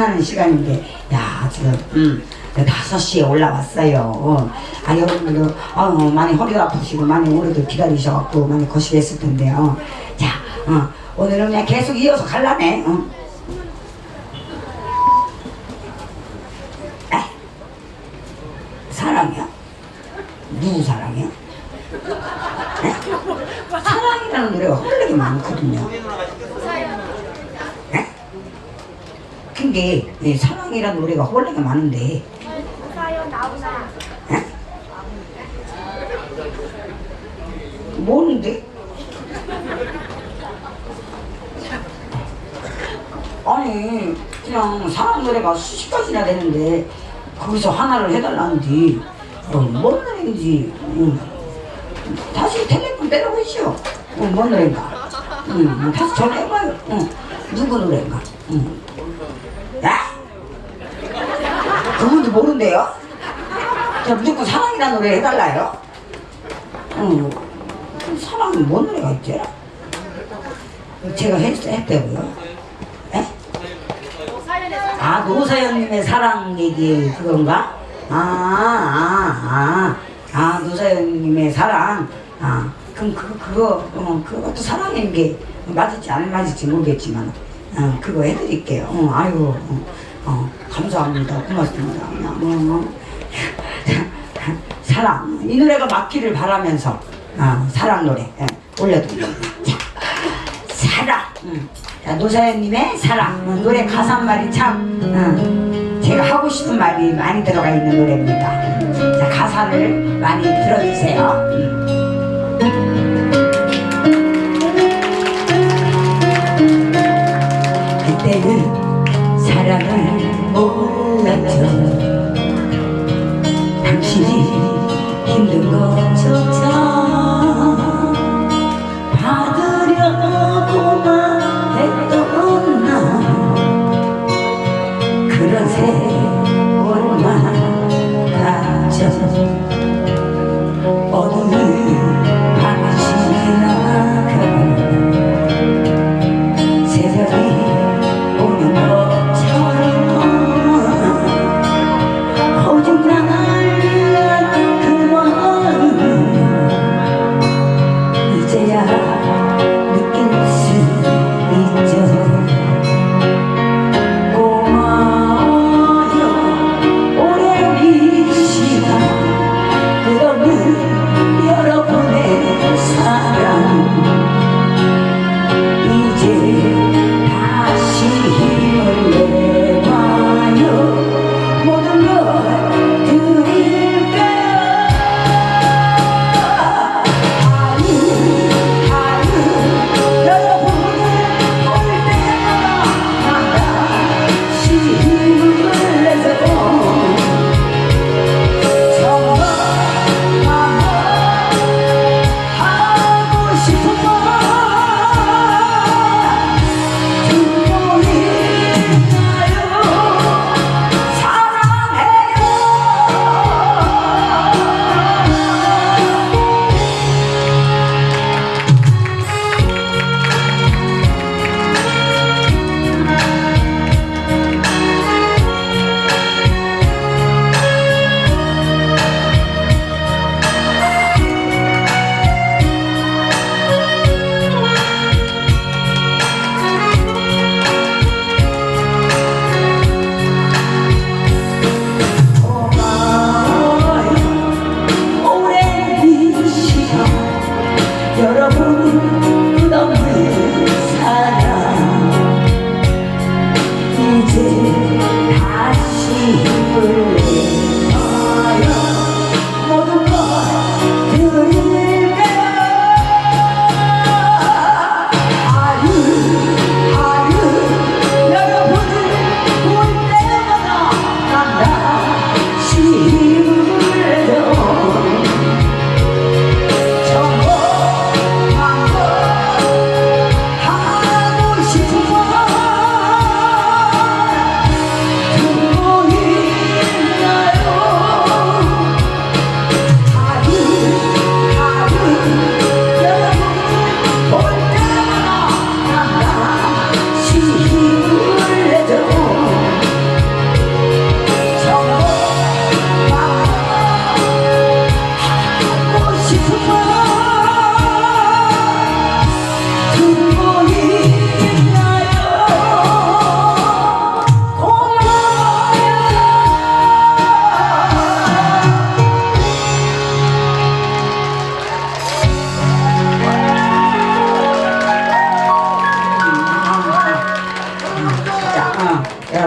끝나는 시간인데, 야, 지금, 음, 5시에 올라왔어요. 어. 아, 여러분들도, 어, 많이 허리가 아프시고, 많이 오래도 기다리셔갖고, 많이 거시했을 텐데요. 자, 어, 오늘은 그냥 계속 이어서 갈라네. 어. 에? 사랑이요? 누구 사랑이요? 에? 사랑이라는 노래가 헐레게 많거든요. 근데 이 사랑이라는 노래가 헐레게 많은데? 뭐는데? 아니 그냥 사랑 노래가 수십 가지나 되는데 거기서 하나를 해달라는데 어, 뭔 노래인지 응. 다시 텔레폰 때려보시오 어, 뭔 노래인가 응, 다시 전화해봐요 응. 누구 노래인가 응. 야? 그분도 모른대요? 저 무조건 사랑이라는 노래 해달라요? 응. 사랑이 뭔 노래가 있지? 제가 했, 했다고요? 에? 아, 노사연님의 사랑 얘기 그건가? 아, 아, 아, 아, 노사연님의 사랑. 아, 그럼 그, 그거, 어, 그것도 사랑인 게 맞을지 안 맞을지 모르겠지만, 어, 그거 해드릴게요. 어, 아이고, 어, 어, 감사합니다. 고맙습니다. 어, 어. 사랑. 이 노래가 맞기를 바라면서, 아, 사랑 노래, 예, 올려드립니다. 자, 사랑. 음. 자, 노사연님의 사랑. 음, 노래 가사 말이 참, 음, 제가 하고 싶은 말이 많이 들어가 있는 노래입니다. 자, 가사를 많이 들어주세요. 음. 그때는 사랑을 몰랐죠. 당신이 힘든 것조차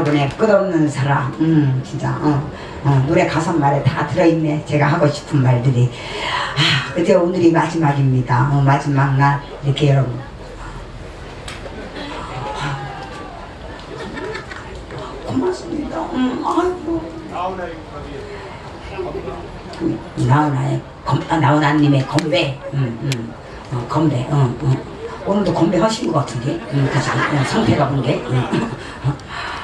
끝없는 사랑. 음, 진짜. 어, 어, 노래 가사 말에 다 들어있네. 제가 하고 싶은 말들이. 아, 그제 오늘이 마지막입니다. 어, 마지막 날 이렇게 여러분. 고맙습니다. 음, 아이고. 나훈아의 검, 아, 나훈아님의 건배, 음, 음, 어, 건배, 어, 어. 오늘도 건배 하신 것 같은데, 음, 그 상, 어, 상태가 본 게. 음.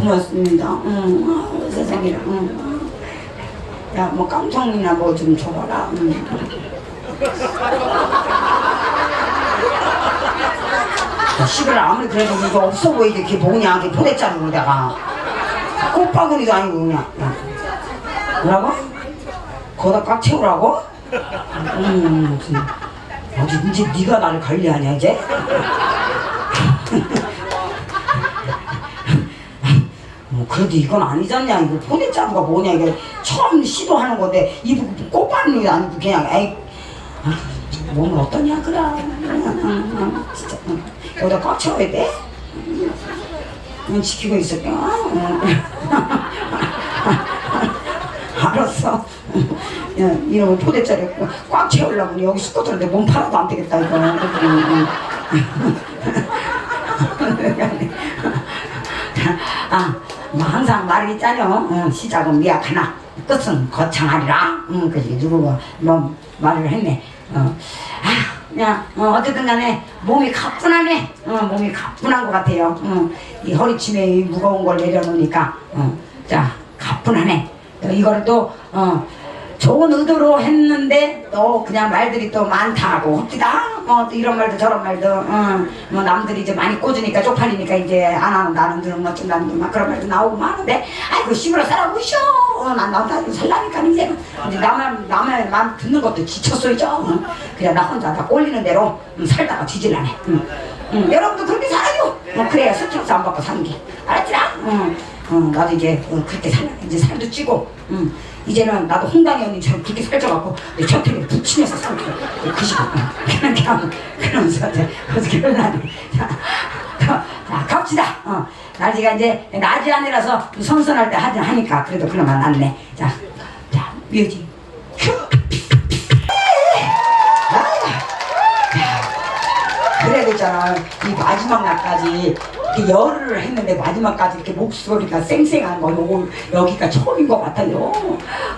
고맙습니다. 음, 아, 세상에, 음. 야, 뭐 깜짝이나 뭐 좀 줘봐라. 음. 시를 아무리 그래도 이거 없어 보이지, 그게 뭐냐, 그게 포대자루로 내가. 꽃바구니도 아니고 그냥 응. 뭐라고? 거기다 꽉 채우라고? 음, 무슨 이제 네가 나를 관리하냐 이제? 그래도 이건 아니잖냐 이거 포대자루가 뭐냐 이게 처음 시도하는 건데 이거 꽃바구니도 아니고 그냥 에이 아, 몸은 어떠냐 그래 응, 응, 응, 진짜 응. 여기다 꽉 채워야 돼? 응, 지키고 있을게. 아, 응. 알았어. 야, 이놈의 포대짜리 꽉 채우려고 여기 스쿼트인데 몸 팔아도 안 되겠다 이거. 아, 뭐 항상 말이 있잖여. 응, 시작은 미약하나 끝은 거창하리라. 응, 그지 누구가 뭐 말을 했네. 어. 아, 그냥 어, 어쨌든 간에 몸이 가뿐하네. 어, 몸이 가뿐한 것 같아요. 어, 이 허리춤에 이 무거운 걸 내려놓으니까 어, 자 가뿐하네. 또 이거를 또 어, 좋은 의도로 했는데 또 그냥 말들이 또 많다고 헛디다 뭐또 이런 말도 저런 말도. 어, 뭐 남들이 이제 많이 꽂으니까 쪽팔리니까 이제 안 하는 나는 들은 뭐 어쩐다는 막 그런 말도 나오고 많은데 아이고 씨부러 살아고 쉬어 어, 난 나도 살라니까 이제. 이제 나만 남의 말 듣는 것도 지쳤어 이제 어. 그냥 나 혼자 다 꼴리는 대로 음, 살다가 뒤질라네. 음. 음, 여러분도 그렇게 살아요! 뭐 그래야 스트레스 안 받고 사는 게. 알았지라 음. 어, 나도 이제 어, 그렇게 살 이제 살도 찌고 음. 이제는 나도 홍당이 언니처럼 그렇게 살쪄갖고 내 저택에 붙이면서 살고 그 시고 그렇게 하면 그러면서 어떻게 하려니 자, 자, 자 갑시다. 어. 낮이가 이제 낮이 아니라서 선선할 때 하지 하니까 그래도 그나마 낫네 자, 자 뮤직 큐 그래야 되잖아. 이 마지막 날까지 이렇게 열을 했는데 마지막까지 이렇게 목소리가 쌩쌩한 거 요거 여기가 처음인 것 같아요.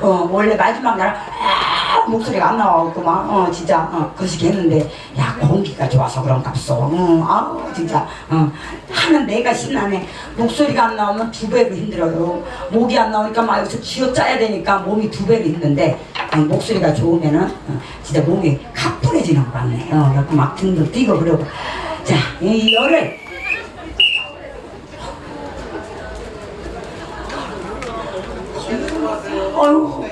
어 원래 마지막 날 아, 목소리가 안 나와갖구만. 어 진짜 어 거시기 했는데 야 공기가 좋아서 그런갑소. 어, 아우 진짜 어 하는 내가 신나네. 목소리가 안 나오면 두 배로 힘들어요. 목이 안 나오니까 막 여기서 쥐어짜야 되니까 몸이 두 배로 힘든데 어, 목소리가 좋으면은 어, 진짜 몸이 가뿐해지는 것 같네. 어, 그래갖고 막 등도 뛰고 그러고. 자, 이 열을 어휴,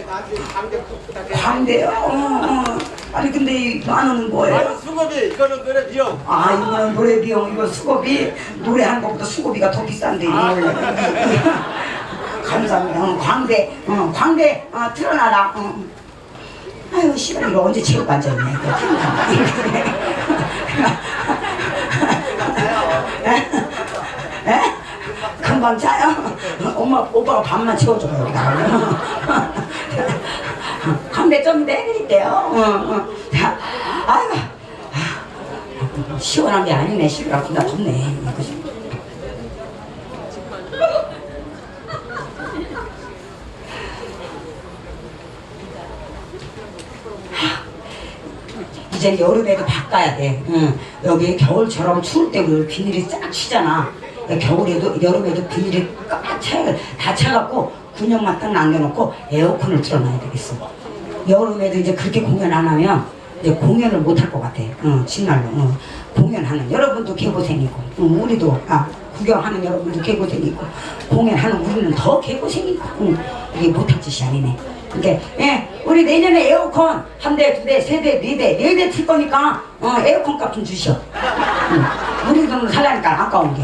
광대요. 어, 어. 아니 근데 이 만 원은 뭐예요? 아유 수고비 이거는 그래 비용. 아 이거는 노래 비용. 이거 수고비? 노래하는 것보다 수고비가 더 비싼데 이거. 원래 감사합니다. 어, 광대 어, 광대 어, 틀어놔라. 어. 아유 씨발 이거 언제 체육 앉아있냐 이거 에? 금방 자요? 엄마 오빠가 밥만 채워줘요 광대 좀 내드릴게요 어, 어. 자, 아이고 시원한 게 아니네 시끄럽 기가 덥네? 이제 여름에도 바꿔야 돼. 응. 여기 겨울처럼 추울 때 우리 비닐이 쫙 치잖아. 겨울에도 여름에도 비닐이 꽉 차, 다 차갖고 군형만 딱 남겨놓고 에어컨을 틀어놔야 되겠어. 여름에도 이제 그렇게 공연 안 하면 이제 공연을 못 할 것 같아. 응, 정말로. 응. 공연하는 여러분도 개고생이고, 응, 우리도 아 구경하는 여러분도 개고생이고, 공연하는 우리는 더 개고생이고, 응. 이게 못할 짓이 아니네. 그러니까 예, 우리 내년에 에어컨 한 대, 두 대, 세 대, 네 대, 네 대 틀 거니까 어, 에어컨 값 좀 주시오. 돈 살라니까 아까운 게.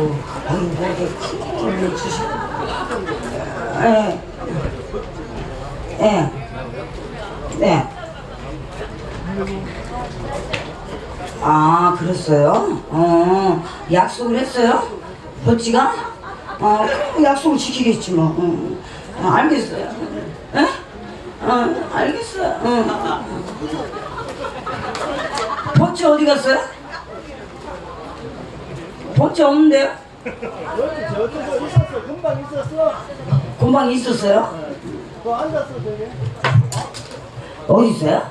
아이고, 아이고, 주시는 예. 네. 아, 그랬어요? 어, 약속을 했어요? 버찌가? 어, 약속을 지키겠지, 뭐. 어, 알겠어요. 예? 어, 알겠어요. 응. 버찌 어디 갔어요? 본체 없는데요? 여기 저쪽에 뭐 있었어. 금방 있었어. 금방 있었어요? 네. 또 앉았어, 저기. 어디 있어요?